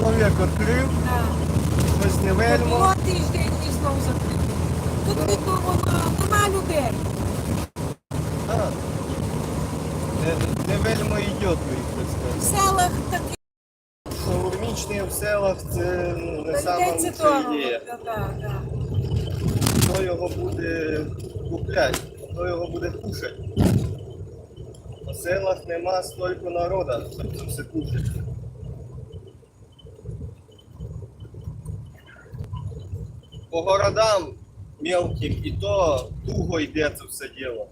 чоловік відкрив, Да. щось не вельмо. Було тиждень і знову закрито. Тут видно, воно нема людей. А. Не, не вельмо йде, ви В сказати. селах таке Шаурмічні в селах це ну, не сама людей це лучша дорого. ідея. Да, да, да. Хто його буде купляти, хто його буде кушати. По селах нема стільки народу, щоб це все кушати. По городам мелким і то туго йде це все діло.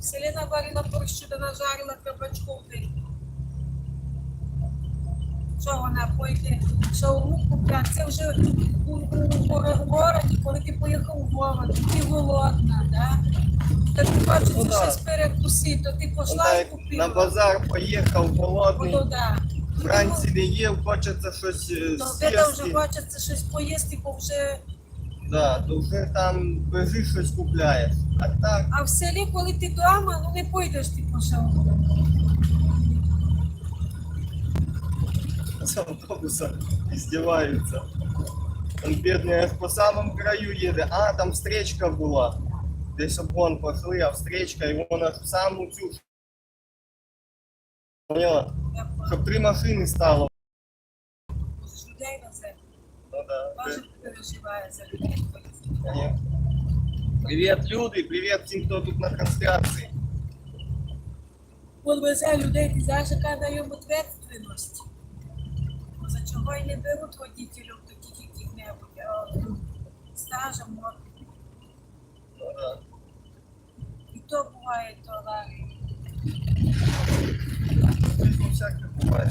Селена варила борщу, да нажарила кабачков. Що вона пойде шаурму купляти? Це вже у, у, у городі, коли ти поїхав у город, ти голодна, да? Та ти хочеться Ну, да. щось перекусити, то ти пішла Вона і як купила. на базар поїхав голодний, Ну, да. вранці не їв, хочеться щось е, Ну, де вже з'їсти. хочеться щось поїсти, бо вже. Да, то вже там бежиш щось купляєш. А так, А в селі, коли ти вдома, ну не пойдеш ти по шаурму. з автобуса издеваются. Он бедный аж по самому краю їде. А, там встречка була. Десь обгон пошли, а встречка, і вон аж в саму цю. Поняла? Щоб три машини стало. ж людей везе. Ну да. Боже переживає за людей. Конечно. Привіт, люди, привіт всім, хто тут на трансляції. Він везе людей, ти знаєш, яка йому відповідальність. За чого й не беруть водителів таких яких-небудь, а стажем, от, Ну да. і то буває, то аварії. Ну, всяке буває.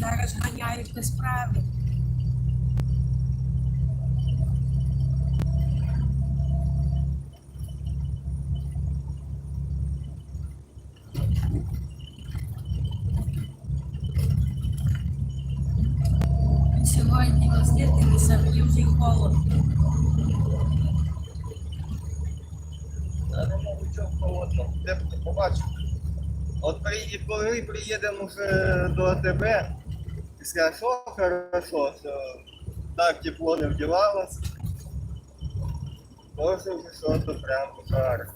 Зараз ганяють без правил. Сьогодні роздітилися, мені вже й холодно. Я не можу чого холодно. Де б ти побачив? Приїде, коли приїдемо вже до тебе, ти скажеш, що хорошо, що так тепло не вдівалось. Може вже щось прям жарко.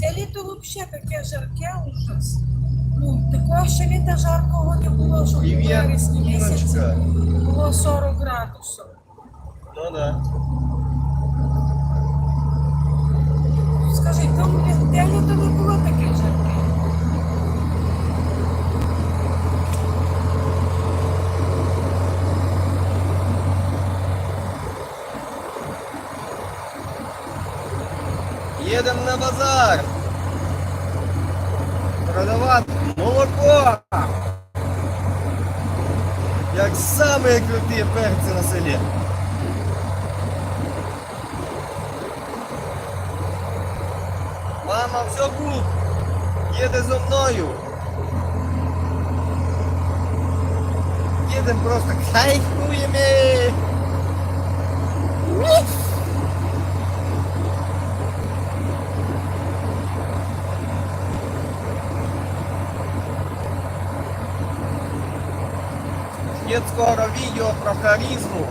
Це літо взагалі таке жарке ужас. Ну, такого ще літа жаркого не було, що в вересні місяці було 40 градусів. Ну да. Скажи, де літо не Їдемо на базар. Продавати молоко. Як самі круті перці на селі. Мама, все гуд. Їде зо мною. Їдемо просто кайфуємо. Є скоро відео про харизму.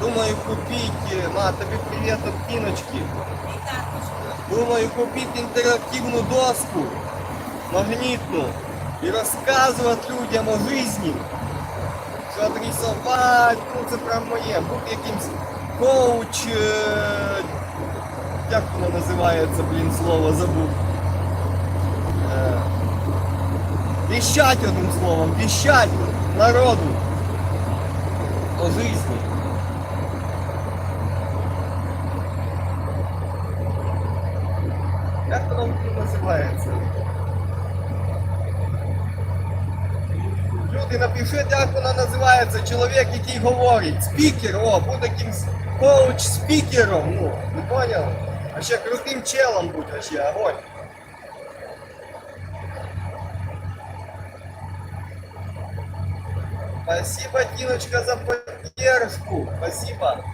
Думаю купити, ма, тобі привіт від Кіночки. І також. Думаю купити інтерактивну доску магнітну і розказувати людям о житті. Що рисувати, ну це прям моє. Бути якимсь коуч. е, Як воно називається, блін, слово забув. Е, Віщать одним словом, віщать народу о житті. Як воно називається? Люди, напишіть, як вона називається, чоловік, який говорить. Спікер, о, будь якимсь коуч-спікером, ну, не поняв? А ще крутим челом будь ще, огонь. Спасибо, Тиночка, за поддержку. поддержку. Спасибо.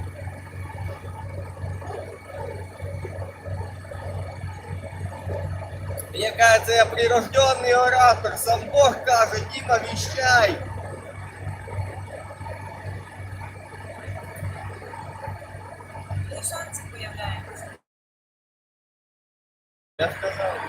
Мне кажется, я прирожденный оратор. Сам Бог кажет, Дима, вещай. Ну, я сказал.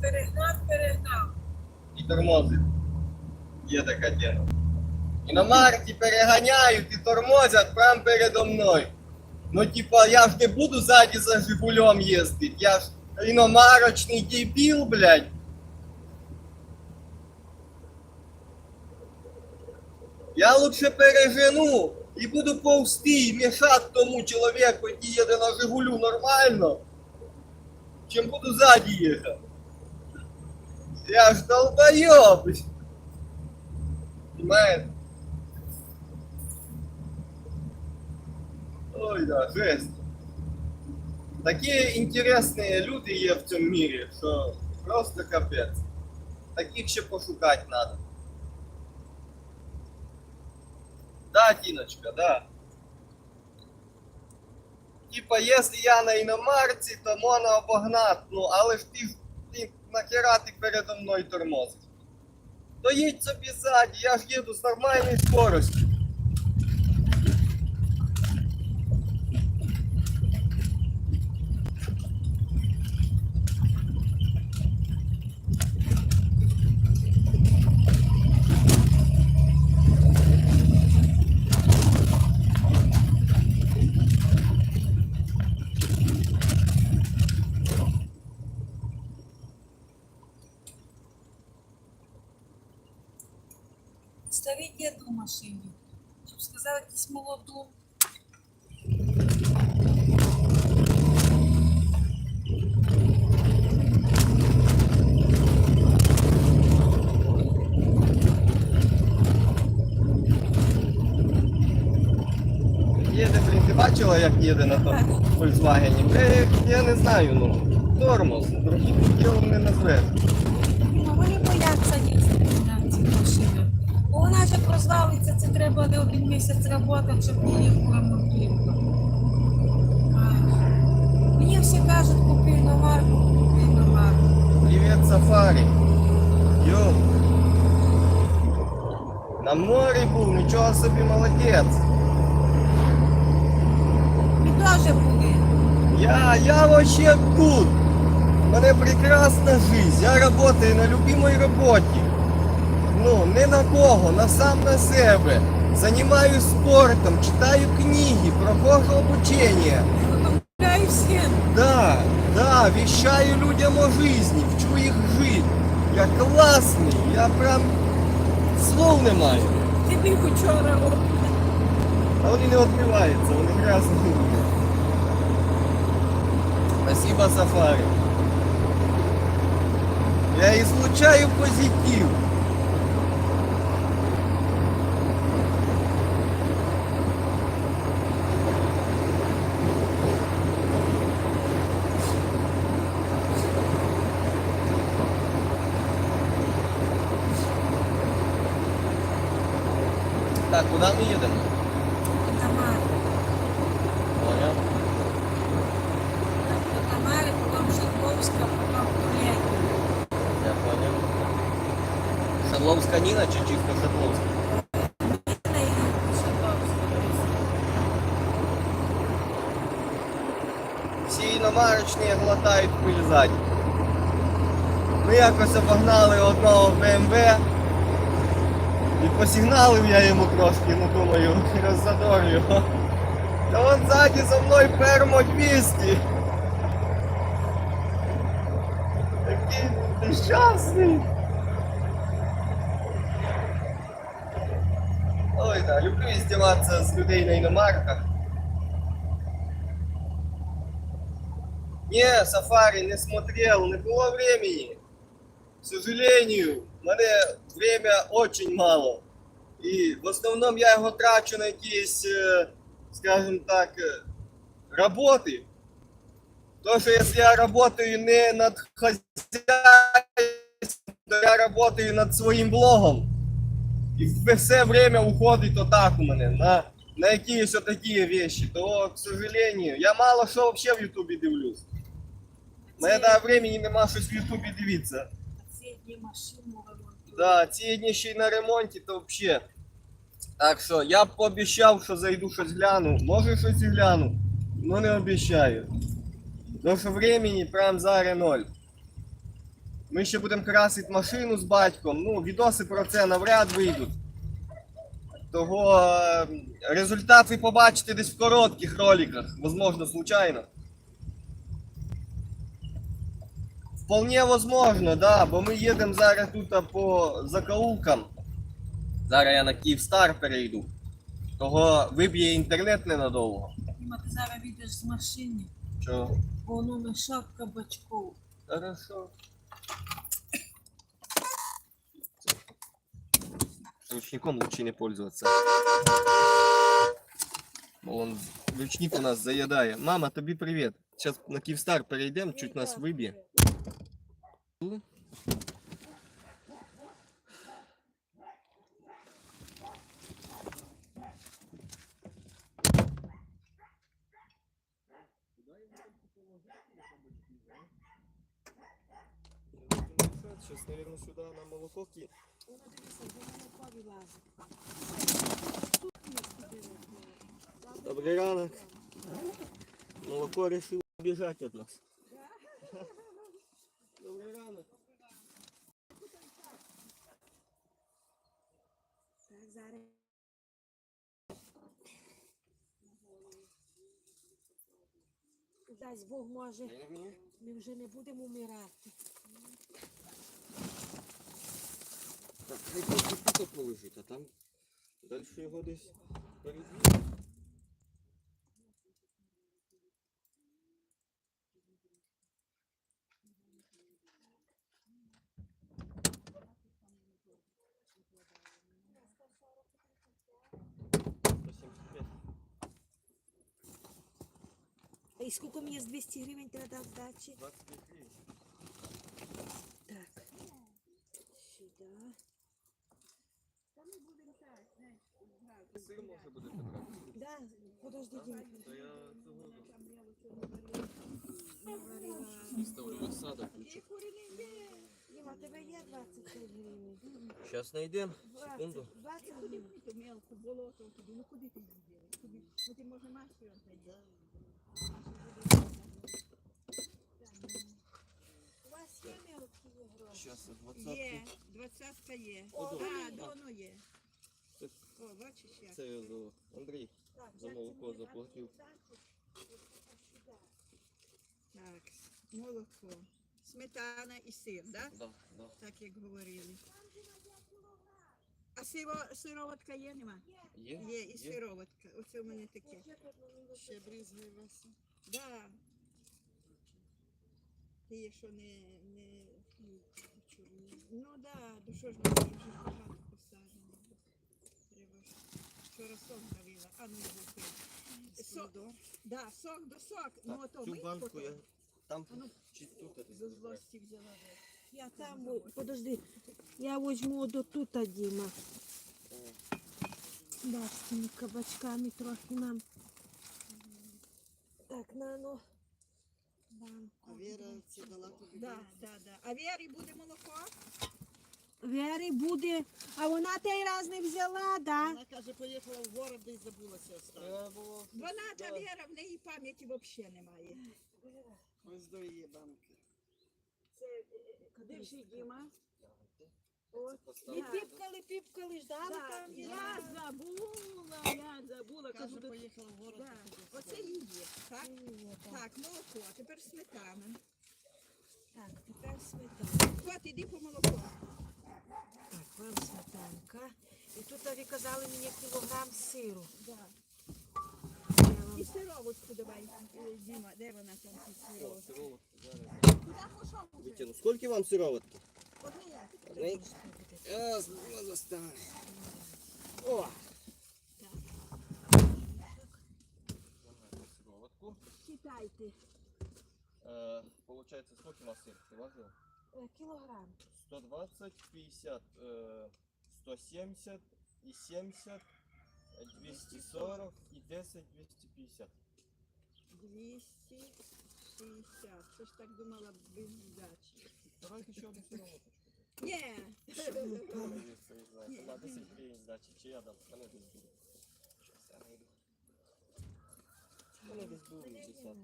Перегнав, перегнав. І тормозить. Є така тема. Іномарки переганяють і тормозять прямо передо мною. Ну, типа, я ж не буду ззаді за Жигулем їздити. Я ж іномарочний дебіл, блядь. Я лучше пережену і буду повзти і мішати тому чоловіку, який їде на Жигулю нормально, чим буду ззаді їхати. Я ж долбоёб. Понимаешь? Ой, да, жесть. Такие интересные люди є в цьому мірі, що просто капець. Таких ще пошукати надо. Да, Тиночка, да. Типа, если я на іномарці, то можна обогнати, ну, але ж ти ж ти нахера ти передо мною тормозить. Доїдь собі ззаді, я ж їду з нормальною скоростю. Якусь молоду. Їде, бачила, як їде на тому Volkswagen? Я не знаю, ну, тормоз, другим ділом не назвеш. Бо вона ж як розвалиться, це треба не один місяць роботи, щоб її ремонтувати. Мені всі кажуть, купи іномарку, купи іномарку. Привет, Сафари. Йо. На морі був, нічого собі молодець. Ми теж були. Я, я вообще тут. У мене прекрасна жизнь. Я работаю на любимой роботі. Ну, не на кого, на сам на себе. Занимаюсь спортом, читаю книги, прохожу обучение. Гуляю всім. Да, да, вещаю людям о жизни, вчу їх жити. Я класний, я прям слов не маю. Тобі вчора о, А вони не відкриваються, вони грязні. Спасибо, Сафари. Я излучаю позитив. Так, куди ми їдемо? до Тамари. Понял. До Тамари, потім Житковська, потім Тулєнка. Я понял. Шадловська Ніна чи чисто Шадловська? Ніна і Житковська. Всі іномарочні глотають пиль ззаді. Ми якось обогнали одного БМВ. І посігналив я йому трошки, ну думаю, роззадорю його. Та он ззаді за мною пермо 200. Такий нещасний. Ой, да, люблю издеваться з людей на іномарках. Не, Сафари не смотрел, не было времени. К сожалению, у мене время очень мало. І в основному я його трачу на якісь, е, скажімо так, е, роботи. То, що якщо я працюю не над хазяйством, то я працюю над своїм блогом. І все время уходить отак у мене на, на якісь отакі речі. То, к сожалению, я мало що вообще в Ютубі дивлюсь. Мене времени нема щось в Ютубі дивитися. Ці дні машину ремонтують. Да, ці дні ще й на ремонті, то взагалі. Так що я б пообіцяв, що зайду щось гляну. Може щось і гляну, але не обіцяю. Тому що времени прям зараз ноль. Ми ще будемо красити машину з батьком. Ну, відоси про це навряд вийдуть. Того е, результат ви побачите десь в коротких роликах, можливо, случайно. Вполне возможно, да, бо ми їдемо зараз тут по закоулкам. Зараз я на Київстар перейду. Того виб'є інтернет ненадовго. Діма, ти зараз вийдеш з машини, Чого? бо воно на шапка бачков. Хорошо. Ручником лучше не пользоваться. Он ручник у нас заедає. Мама, тобі привіт. Сейчас на Київстар перейдемо, чуть нас виб'є. Сейчас, наверное, сюда на молоко ки... Добрий ранок. Молоко решило бежать от нас. Дасть Бог може, ми вже не будемо вмирати. Так, хай поки тут положить, а там далі його десь передвинуть. А і скільки мені з 200 гривень треба здачі? 25 гривень. Так. Сюди. Сир може буде потрапити. Да, подожди, Дім. То я цього Наварила. ставлю осада ключик. Діма, тебе є 25 гривень? Зараз знайдемо. Секунду. 20 гривень. мелку, болото туди. Ну куди ти її ділиш? Куди? Ну ти може маски віддати? У вас є мелкі гроші? Є, 20. двадцятка є. О, да. воно є. Це- О, бачиш як. Це я за Андрій. За молоко заплатив. Так, молоко. Сметана і сир, да? Да, да. Так як говорили. А сиро, сироватка є, нема? Є? Є, і сироватка. Оце у мене таке. Ще бризгає вас. Да. Ті, що не, не ну, чорні. Ну да, ну що ж ми вже багато посаджено. Треба ж. Вчора сок давила, а ну його Сок, да, сок до сок. Ну, ото цю ми банку потім я там А ну, чи тут Зо забрати? злості взяла. да. Я там, во- подожди, я возьму до тут, Діма. О, Да, з цими кабачками трохи нам. Так, нано. Банку. це дала тобі. Да, да, да. А Вері буде молоко? Вері буде, а вона той раз не взяла, да? Вона каже, поїхала в город десь забулася оставити. Треба було. Вона та Да. Вера, в неї пам'яті взагалі немає. Ось до її банки. Держи, Діма. Це І поставити. піпкали, піпкали, ждали Да, там. я забула, я забула. Кажу, поїхала в город. да. Оце її, так? Так. Молоко, а тепер сметана. Так, тепер сметанка. От, іди по молоко. Так, вам сметанка. І тут ви казали мені кілограм сиру. Да. Я вам І сировочку давай, Е, Діма, де вона там ці О, сировочки? сироватку зараз Куди пішов уже? витягну. Скільки вам сироватки? Одне. Одне. Я зможу доставити. О, Сироватку. читайте. Э, получается, сколько у нас их? Ты важил? Е, Кілограм. 120, 50, э, 170 и 70, э, 240 и 10, 250. 260. Це ж так думала без здачі. Давай еще одну сироваточку. Ні, Да, 10 гривен сдачи. Чи я дам? Мене десь буде. Щас я найду. Мене десь буде 10.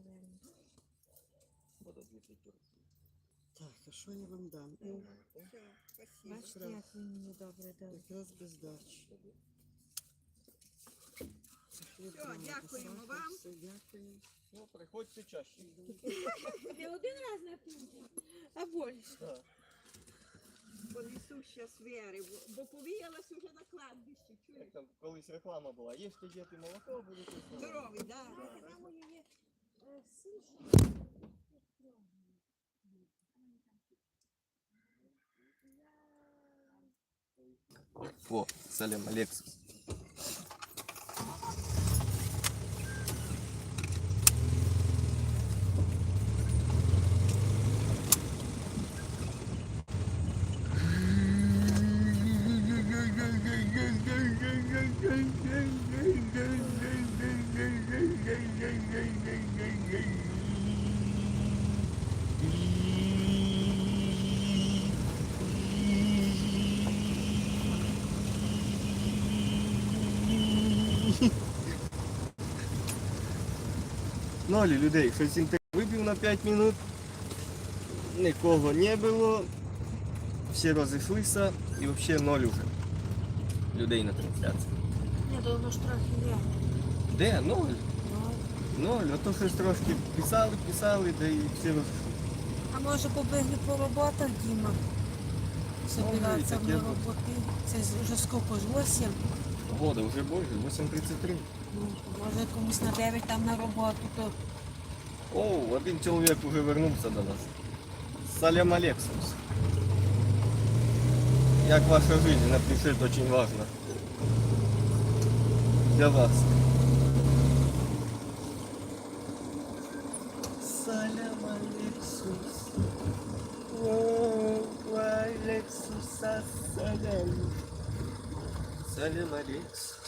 Буде дві п'ятерки. Так, а що я вам дам? Ну, все, спасибо. Бачите, як ви мені добре дали. якраз без дачі. Хліб Всьо, вам дякуємо написати, вам. Все, дякую. Ну, приходьте чаще. Не один раз на тиждень, а більше. Да. Понесу щас віри, бо- бо повіялась уже на кладбищі. Чуєш? Як там колись реклама була. Їжте діти молоко, будете здорові. Здоровий, да. Там у є е, сіль, О, Салем Алексис. Ноль людей. Щось інтерв'ю вибив на 5 минут. Нікого не було. Всі розійшлися і взагалі ноль уже. Людей на трансляції. Ні, то воно ж трохи є. Де? Ноль. Ну, Ноль. А то щось трошки писали, писали, да і всі розійшлися. А може побігли по роботах, Діма? Собиратися таке на роботи. Це вже скільки ж 8? Года вже більше, 8.33. Ну, може комусь на 9 там на роботу, то О, один чоловік уже вернувся до нас. Салям Алексус. Як ваша жизнь? Напишіть, очень важно. Для вас. Салям Алексус. О, Алексуса салям. Selam Alex.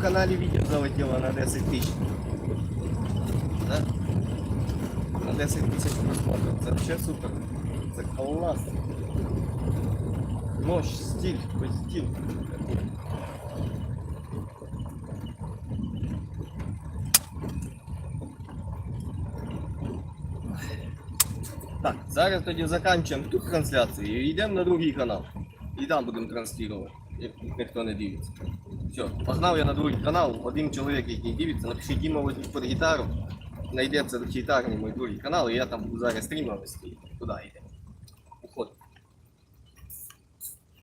мене на другому каналі відео залетіло на 10 тисяч. Да? На 10 тисяч просмотрів. Це взагалі супер. Це клас. Мощь, стиль, позитив. Так, зараз тоді закінчуємо тут трансляцію і йдемо на другий канал. І там будемо транслювати, як ніхто не дивиться. Все, погнав я на другий канал. Один чоловік, який дивиться, напишіть Діма возьміть під гітару. Знайдеться гітарний мій другий канал, і я там буду зараз стрімом вести. Туди йдемо.